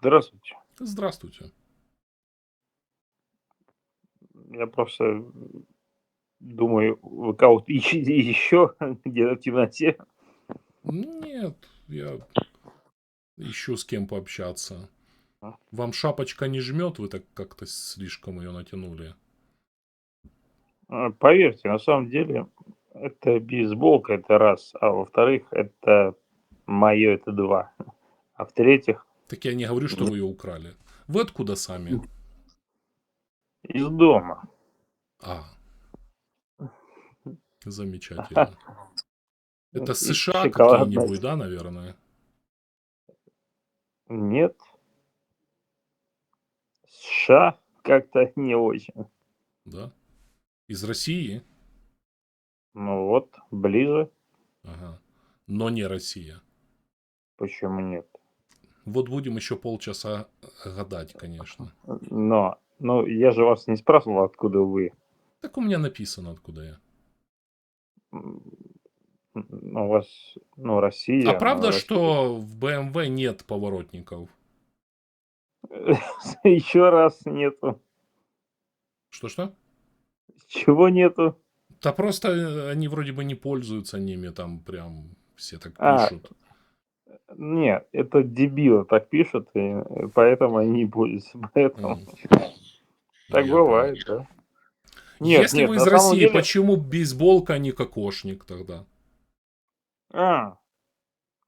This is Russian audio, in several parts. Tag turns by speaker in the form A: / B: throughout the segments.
A: Здравствуйте.
B: Здравствуйте.
A: Я просто думаю, вы кого-то ищете еще где-то в темноте.
B: Нет, я ищу с кем пообщаться.
A: А?
B: Вам шапочка не жмет, вы так как-то слишком ее натянули.
A: А, Поверьте, на самом деле, это бейсболка, это раз. А во-вторых, это мое, это два. А в-третьих,
B: Так я не говорю, что вы ее украли. Вы откуда сами?
A: из дома.
B: А. Замечательно. Это США какие-нибудь, да, наверное?
A: Нет. США как-то не очень.
B: Да. Из России?
A: Ну вот, ближе.
B: Ага. Но не Россия.
A: Почему нет?
B: Вот будем еще полчаса гадать, конечно.
A: Но, ну, я же вас не спрашивал, откуда вы.
B: Так у меня написано, откуда я.
A: Ну, у вас, ну, Россия.
B: А правда,
A: ну,
B: что в BMW нет поворотников?
A: Еще раз нету.
B: Что-что?
A: Чего нету?
B: Да просто э, они вроде бы не пользуются ними, там прям все так
A: А, Нет, это дебилы так пишут, и э, поэтому они не пользуются. Поэтому так
B: Я
A: бывает, да. Нет,
B: Если
A: нет,
B: вы из России,
A: деле-
B: почему бейсболка, а не кокошник тогда?
A: А,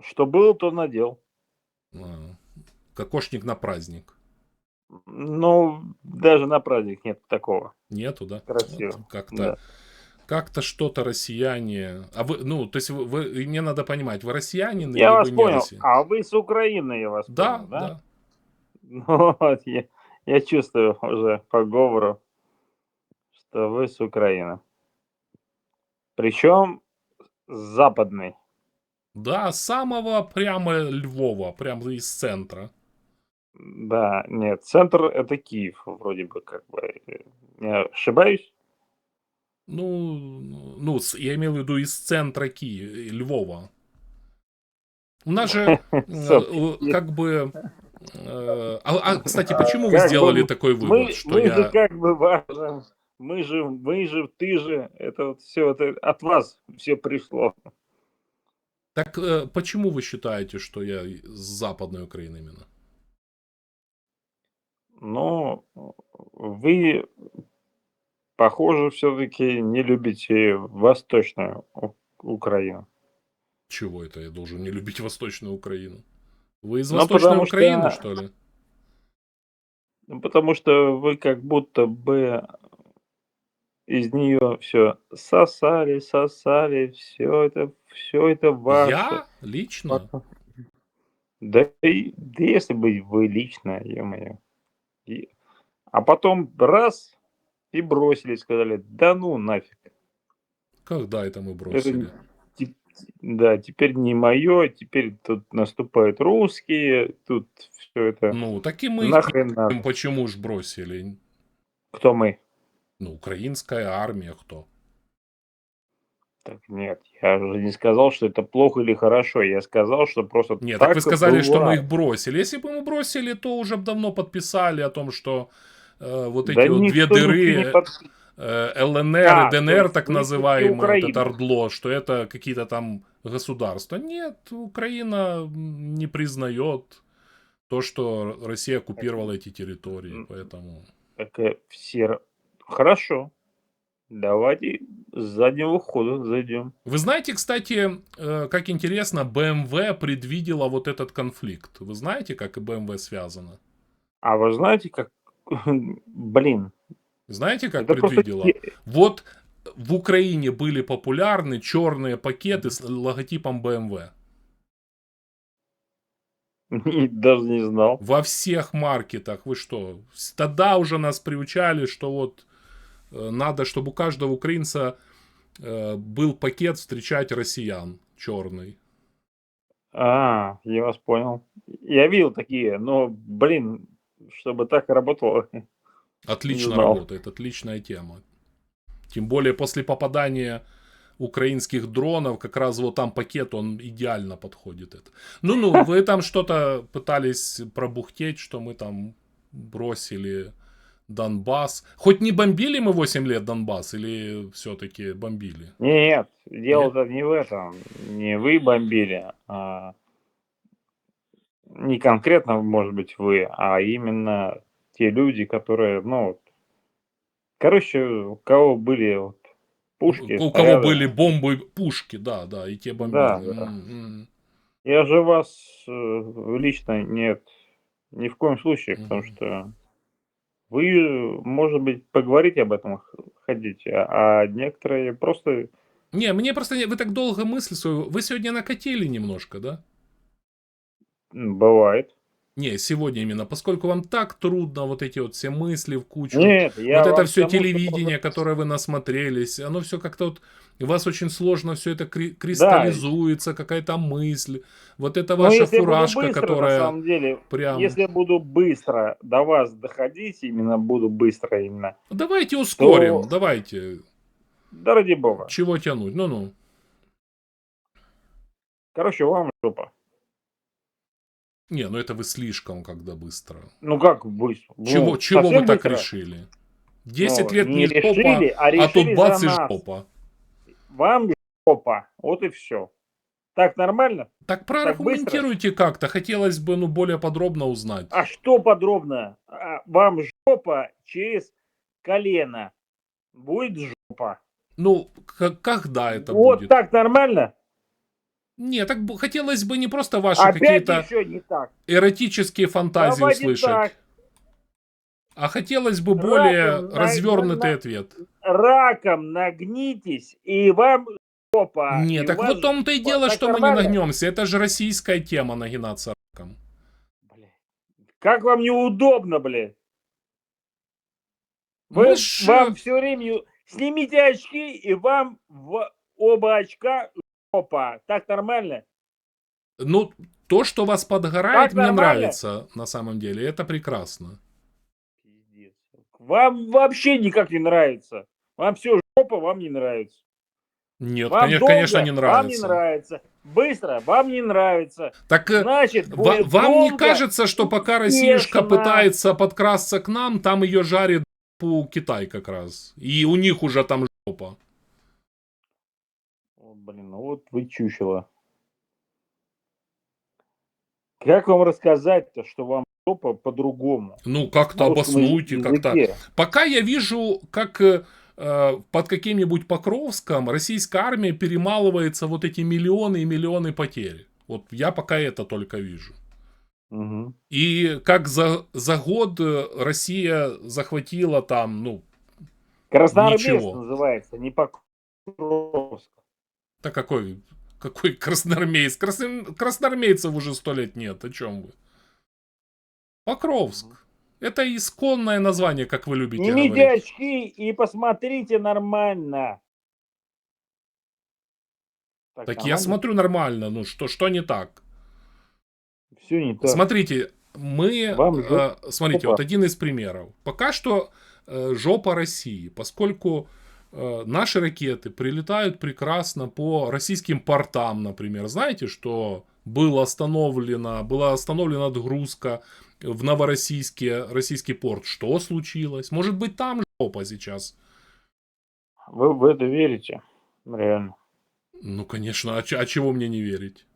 A: что было, то надел.
B: А, Кокошник на праздник.
A: Ну, даже на праздник нет такого.
B: Нету, да?
A: Красиво,
B: Вот как-то
A: да.
B: Как-то что-то россияне. А вы, ну, то есть вы, вы- мне надо понимать, вы россиянин
A: Я
B: или
A: вас
B: вы не
A: понял.
B: россиянин?
A: А вы с Украины, я вас
B: Да,
A: понял, да?
B: да.
A: Ну, вот, я, я чувствую уже по говору, что вы с Украины. Причем западный.
B: Да, самого прямо Львова, прямо из центра.
A: Да, нет, центр это Киев, вроде бы, как бы. Не ошибаюсь?
B: Ну, ну, я имел в виду из центра Киева, Львова. У нас же э, э, как бы... э, А, а, кстати, почему вы сделали такой вывод, что
A: мы же
B: я...
A: как бы важно. Мы же, мы же, ты же, это вот все это от вас все пришло.
B: Так э, почему вы считаете, что я с Западной Украины именно?
A: Но вы, похоже, все-таки не любите Восточную У- Украину.
B: Чего это я должен не любить Восточную Украину? Вы из
A: Ну,
B: Восточной
A: потому что-
B: Украины, что ли?
A: Ну, потому что вы как будто бы из нее все сосали, сосали, все это, все это ваше.
B: Я лично?
A: Да, и- да если бы вы лично, ё-моё. И- А потом раз и бросили, сказали, да ну нафиг.
B: Когда это мы бросили?
A: Да, теперь не мое, теперь тут наступают русские, тут все это
B: Ну, так и мы
A: нахрен
B: не- почему ж бросили?
A: Кто мы?
B: Ну, украинская армия кто?
A: Так нет, я уже не сказал, что это плохо или хорошо. Я сказал, что просто
B: Нет, так, вы сказали, что мы их бросили. Если бы мы бросили, то уже давно подписали о том, что вот
A: Да
B: эти вот две дыры,
A: под-
B: э, ЛНР и ДНР, так называемое, вот это ОРДЛО, что это какие-то там государства. Нет, Украина не признает то, что Россия оккупировала эти территории, поэтому...
A: Так, все... Хорошо. Давайте с заднего хода зайдем.
B: Вы знаете, кстати, э, как интересно, BMW предвидела вот этот конфликт. Вы знаете, как и BMW связано?
A: А вы знаете, как... Блин.
B: Знаете, как
A: это просто
B: предвидела?
A: те-
B: Вот в Украине были популярны черные пакеты с логотипом BMW.
A: Не- Даже не знал.
B: Во всех маркетах. Вы что? Тогда уже нас приучали, что вот э, надо, чтобы у каждого украинца э, был пакет встречать россиян черный.
A: А, я вас понял. Я видел такие, но, блин, чтобы так работало.
B: Отлично работает, отличная тема. Тем более после попадания украинских дронов, как раз вот там пакет, он идеально подходит. Это. Ну-ну, вы там что-то пытались пробухтеть, что мы там бросили Донбасс. Хоть не бомбили мы 8 лет Донбасс, или все-таки бомбили?
A: Нет, дело-то не в этом. Не вы бомбили, а не конкретно, может быть, вы, а именно те люди, которые, ну, вот, короче, у кого были вот пушки.
B: У кого
A: снаряды.
B: были бомбы, пушки, да, да, и те бомбили.
A: Да, да. Я же вас э, лично нет, ни в коем случае, потому
B: Мгм.
A: что вы, может быть, поговорить об этом хотите, а некоторые просто
B: Не, мне просто не- вы так долго мысли свою. Вы сегодня накатили немножко, да?
A: Бывает.
B: Не, сегодня именно, поскольку вам так трудно вот эти вот все мысли в кучу.
A: Нет, я
B: вот это все телевидение,
A: просто-
B: которое вы насмотрелись, оно все как-то вот, у вас очень сложно все это кри- кристаллизуется, какая-то мысль, вот это
A: Ну,
B: ваша
A: если я буду
B: фуражка,
A: быстро, на
B: которая
A: самом деле,
B: прям...
A: если я буду быстро до вас доходить, именно буду быстро именно,
B: Давайте ускорим,
A: то-
B: давайте,
A: да ради бога.
B: чего тянуть, ну-ну.
A: Короче, вам жопа.
B: Не, ну это вы слишком когда быстро.
A: Ну как быстро? Ну,
B: Чего, чего вы так
A: быстро?
B: решили? 10
A: Ну,
B: лет не,
A: решили, а
B: а
A: решили
B: тут бац и жопа.
A: Вам жопа. Вот и все. Так нормально?
B: Так прорекомментируйте как-то, хотелось бы ну более подробно узнать.
A: А что подробно? А, Вам жопа через колено. Будет жопа.
B: Ну, когда это
A: вот
B: будет?
A: так нормально?
B: Не, так хотелось бы не просто ваши какие-то эротические фантазии
A: Давайте
B: услышать,
A: так.
B: а хотелось бы более
A: на-
B: развернутый
A: на-
B: ответ.
A: Раком нагнитесь, и вам жопа.
B: Не,
A: И
B: так
A: вас
B: вот в том-то и дело,
A: так
B: что мы не нагнемся. Это же российская тема нагинаться раком.
A: Блядь. Как вам неудобно, блядь? Вы,
B: Мы ж,
A: вам
B: э,
A: все время... Снимите очки, и вам в оба очка жопа. Так нормально?
B: Ну, то, что вас подгорает,
A: Так
B: мне
A: нормально?
B: нравится на самом деле. Это прекрасно.
A: Пиздец. Вам вообще никак не нравится. Вам все жопа, вам не нравится.
B: Нет,
A: Вам
B: конечно,
A: долго,
B: конечно, не
A: Вам не
B: нравится.
A: нравится. Быстро, вам не нравится.
B: Так э,
A: Значит,
B: ва-
A: будет
B: вам не
A: долго.
B: кажется, что пока Россиюшка пытается подкрасться к нам, там ее жарит по Китай как раз. И у них уже там жопа.
A: Блин, ну вот вы чучело. Как вам рассказать-то, что вам жопа по-другому?
B: Ну, как-то обоснуйте, как-то. Пока я вижу, как э, под каким-нибудь Покровском российская армия перемалывается вот эти миллионы и миллионы потерь. Вот я пока это только вижу.
A: Мгм.
B: И как за, за год э, Россия захватила там, ну,
A: Красноармейц
B: Ничего.
A: называется, не Покровск.
B: Да какой, какой красноармеец? Красн- красноармейцев уже сто лет нет, о чем вы? Покровск. Это исконное название, как вы любите
A: Снимите
B: говорить.
A: очки и посмотрите нормально.
B: Так я смотрю нормально, ну что, что не так?
A: Все не так.
B: Смотрите, мы...
A: Вам
B: э, смотрите,
A: жопа.
B: вот один из примеров. Пока что э, жопа России, поскольку наши ракеты прилетают прекрасно по российским портам, например. Знаете, что было остановлено, была остановлена отгрузка в Новороссийске, российский порт. Что случилось? Может быть, там жопа сейчас?
A: Вы в это верите? Реально.
B: Ну, конечно, а, а чего мне не верить?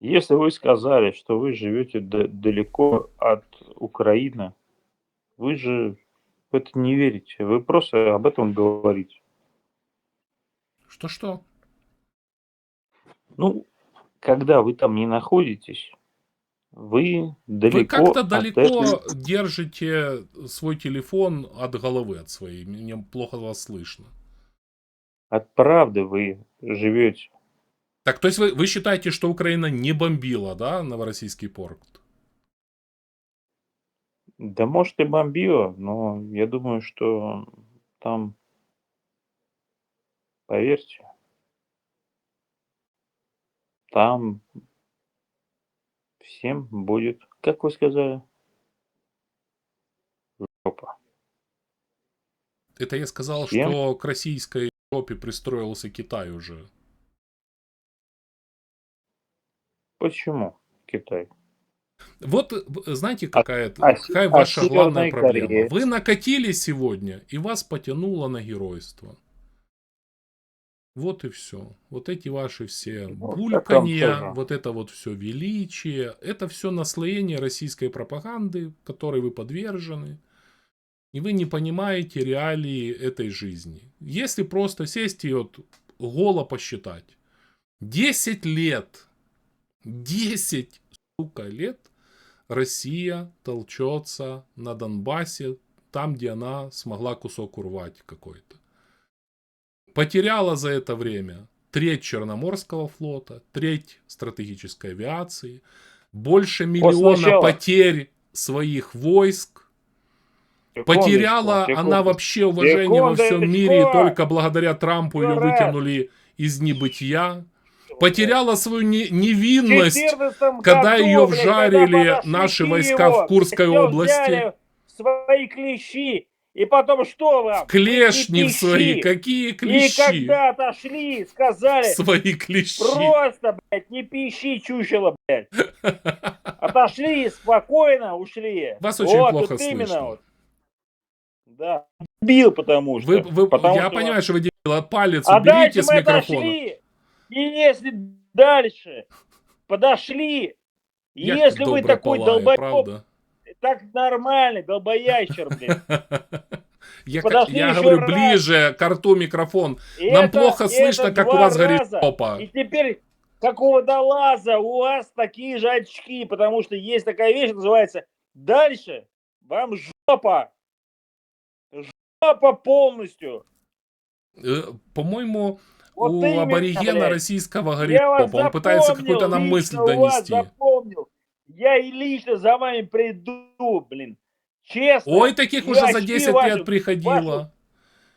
A: Если вы сказали, что вы живете далеко от Украины, вы же в это не верите. Вы просто об этом говорите.
B: Что-что?
A: Ну, когда вы там не находитесь, вы далеко
B: Вы как-то далеко
A: этой-
B: держите свой телефон от головы от своей. Мне плохо вас слышно.
A: от правды вы живете.
B: Так, то есть вы, вы считаете, что Украина не бомбила, да, Новороссийский порт?
A: Да может и бомбило, но я думаю, что там, поверьте, там всем будет, как вы сказали, жопа.
B: Это я сказал,
A: Всем?
B: что к российской жопе пристроился Китай уже.
A: Почему Китай?
B: Вот, знаете, какая,
A: а
B: какая
A: а
B: ваша главная проблема?
A: Корея?
B: Вы накатили сегодня, и вас потянуло на геройство. Вот и все. Вот эти ваши все
A: Ну,
B: бульканья, вот это вот все величие, это все наслоение российской пропаганды, которой вы подвержены. И вы не понимаете реалии этой жизни. Если просто сесть и вот голо посчитать. 10 лет, 10, сука, лет Россия толчется на Донбассе, там, где она смогла кусок урвать какой-то. Потеряла за это время треть Черноморского флота, треть стратегической авиации, больше миллиона
A: сначала-
B: потерь своих войск. Потеряла
A: Секундочку,
B: она
A: секундочку.
B: вообще уважение во всем
A: Секундочку.
B: мире, и только благодаря Трампу ее вытянули из небытия. Потеряла свою не- невинность,
A: 14
B: когда ее вжарили
A: когда
B: наши войска в
A: Киеву,
B: Курской области.
A: в Свои клещи. И потом что вам?
B: Клешни в свои. Какие
A: И
B: клещи?
A: когда отошли, сказали,
B: Свои клещи.
A: просто, блядь, не пищи, чучело, блядь. Отошли, спокойно ушли.
B: Вас очень
A: вот,
B: плохо
A: вот именно
B: слышно.
A: вот. Да. Бил, потому что.
B: Вы, вы-
A: потому
B: я
A: что-
B: понимаю, что вы делаете палец,
A: А
B: уберите с микрофона.
A: отошли. И если дальше подошли,
B: Як
A: если вы такой
B: палає,
A: долбоеб,
B: правда?
A: так нормальный, долбоящер, блин.
B: Я, я
A: еще
B: говорю
A: раз.
B: ближе к рту микрофон.
A: И
B: Нам
A: это-
B: плохо
A: это
B: слышно, как у
A: два
B: вас горит
A: раза.
B: попа.
A: И теперь какого до лаза у вас такие же очки, потому что есть такая вещь, называется «Дальше вам жопа». Жопа полностью.
B: Э, По-моему,
A: Вот
B: у
A: именно,
B: аборигена
A: блядь.
B: российского горит попа. Он пытается какую-то нам мысль донести.
A: запомнил. Я и лично за вами приду, блин. Честно.
B: Ой, таких уже за
A: очки
B: 10
A: ваши-
B: лет приходило.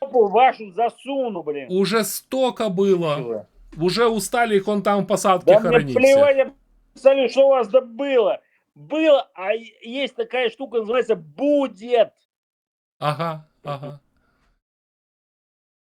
A: Жопу вашу засуну, блин.
B: Уже столько было. Уже устали их он там в посадке
A: Да мне
B: хоронить.
A: плевать, я представляю, что у вас да было. Было, а есть такая штука, называется будет.
B: Ага, ага.